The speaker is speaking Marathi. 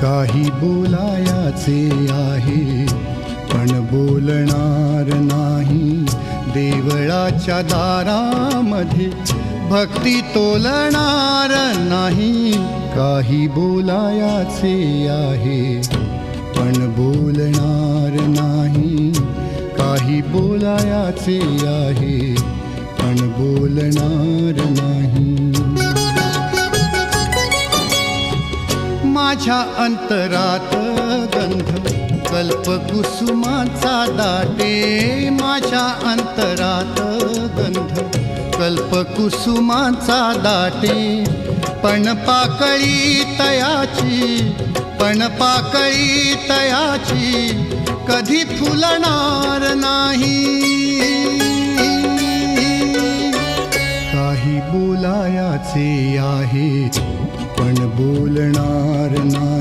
काही बोलायाचे आहे पण बोलणार नाही. देवळाच्या दारामध्ये भक्ती तोलणार नाही. काही बोलायाचे आहे पण बोलणार नाही. काही बोलायाचे आहे पण बोलणार नाही. माझ्या अंतरात गंध कल्पकुसुमाचा दाटे. माझ्या अंतरात गंध कल्पकुसुमाचा दाटे. पण पाकळी तयाची पण पाकळी तयाची कधी फुलणार नाही. काही बोलायाचे आहे. पण बोलणार नाही.